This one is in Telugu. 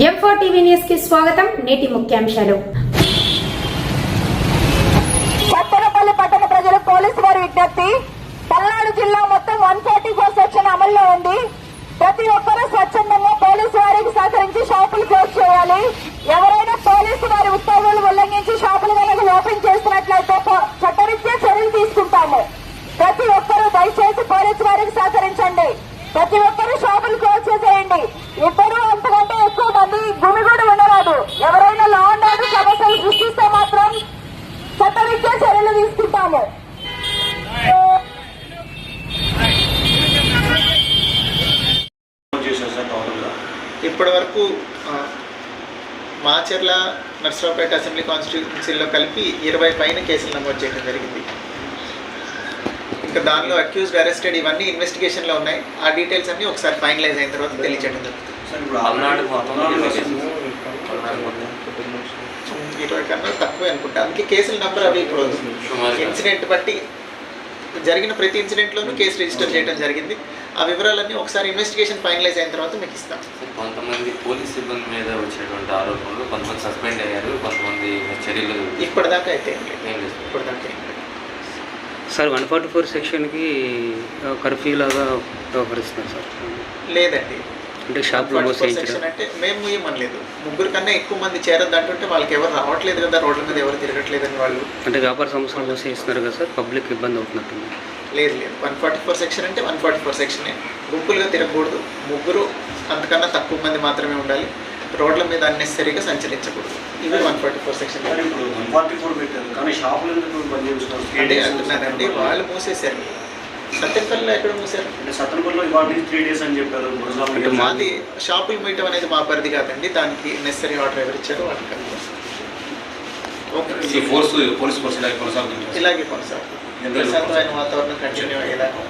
ఎం టీవీ న్యూస్కి స్వాగతం. నేటి ముఖ్యాంశాలు. పట్టణపల్లి పట్టణ ప్రజలు పోలీసు వారి విజ్ఞప్తి. పల్నాడు జిల్లా మొత్తం వన్ ఫార్టీ ఫోర్ సెక్షన్ అమల్లో ఉంది. ప్రతి ఒక్కరూ స్వచ్ఛందంగా పోలీసు వారికి సహకరించి షాపులు క్లోజ్ చేయాలి. ఎవరైనా పోలీసు వారి ఉత్తర్వులు ఉల్లంఘించి షాపులు కనుక ఓపెన్ చేసినట్లయితే చట్టరీత్యా చర్యలు తీసుకుంటాము. ప్రతి ఒక్కరూ దయచేసి పోలీసు వారికి సహకరించండి. ప్రతి ఒక్కరూ షాపులు క్లోజ్ చేసేయండి. ఇద్దరు అంతకంటే ఎక్కువ మంది గుమిగూడు ఉండరాదు ఎవరైనా లా అండ్ ఆర్డర్ సమస్యలు సృష్టిస్తే మాత్రం చట్టరీత్యా చర్యలు టోటల్గా ఇప్పటి వరకు మాచర్ల నర్సరావుపేట అసెంబ్లీ కాన్స్టిట్యూన్సీలో కలిపి ఇరవై పైన కేసులు నమోదు చేయడం జరిగింది. ఇంకా దానిలో అక్యూజ్డ్ అరెస్టెడ్ ఇవన్నీ ఇన్వెస్టిగేషన్లో ఉన్నాయి. ఆ డీటెయిల్స్ అన్నీ ఒకసారి ఫైనలైజ్ అయిన తర్వాత తెలియజేయడం జరుగుతుంది. ఇరవై కన్నా తక్కువే అనుకుంటా అందుకే కేసుల నెంబర్ అవి ఇప్పుడు. ఇన్సిడెంట్ బట్టి జరిగిన ప్రతి ఇన్సిడెంట్లోనూ కేసు రిజిస్టర్ చేయడం జరిగింది. ఆ వివరాలన్నీ ఒకసారి ఇన్వెస్టిగేషన్ ఫైనలైజ్ అయిన తర్వాత మీకు ఇస్తాం. కొంతమంది పోలీస్ సిబ్బంది మీద వచ్చినటువంటి ఆరోపణలు కొంతమంది సస్పెండ్ అయ్యారు కొంతమంది చర్యలు ఇప్పటిదాకా అయితే ఇప్పటిదాకా సార్ వన్ ఫార్టీ ఫోర్ సెక్షన్కి కర్ఫ్యూ లాగా వ్యవహరిస్తున్నారు సార్. లేదండి. అంటే షాప్లో 144 మోసేయించడం సెక్షన్ అంటే మేము ఏమనలేదు ముగ్గురు కన్నా ఎక్కువ మంది చేరద్దు అంటుంటే వాళ్ళకి ఎవరు రావట్లేదు కదా రోడ్ల మీద ఎవరు తిరగట్లేదని వాళ్ళు. అంటే వ్యాపార సంస్థలు మోసేయిస్తున్నారు కదా సార్? పబ్లిక్ ఇబ్బంది అవుతున్నట్టుంది. లేదు లేదు. వన్ ఫార్టీ ఫోర్ సెక్షన్ అంటే వన్ ఫార్టీ ఫోర్ సెక్షనే గుంపులుగా తిరగకూడదు. ముగ్గురు అంతకన్నా తక్కువ మంది మాత్రమే ఉండాలి. రోడ్ల మీద అన్నెసరీగా సంచరించకూడదు. ఇది వన్ ఫార్టీ ఫోర్ సెక్షన్ అంటే వాళ్ళు మూసేశారు. సత్యపల్లిలో ఎక్కడ మూసారు అంటే సత్తనపల్లిలో ఇవాళ నుంచి త్రీ డేస్ అని చెప్పారు. అంటే మాది షాపులు మీయటం అనేది మా పరిధి కాదండి. దానికి నెసరీ ఆర్డర్ ఎవరు ఇచ్చారో వాళ్ళకి కనుక్కోండి. ఓకే ఈ ఫోర్స్ పోలీస్ ఫోర్స్ ఇలాగే కొనసాగుతుంది. ఇలాగే కొనసాగుతుంది వాతావరణం కంటిన్యూ అయ్యేలాగా.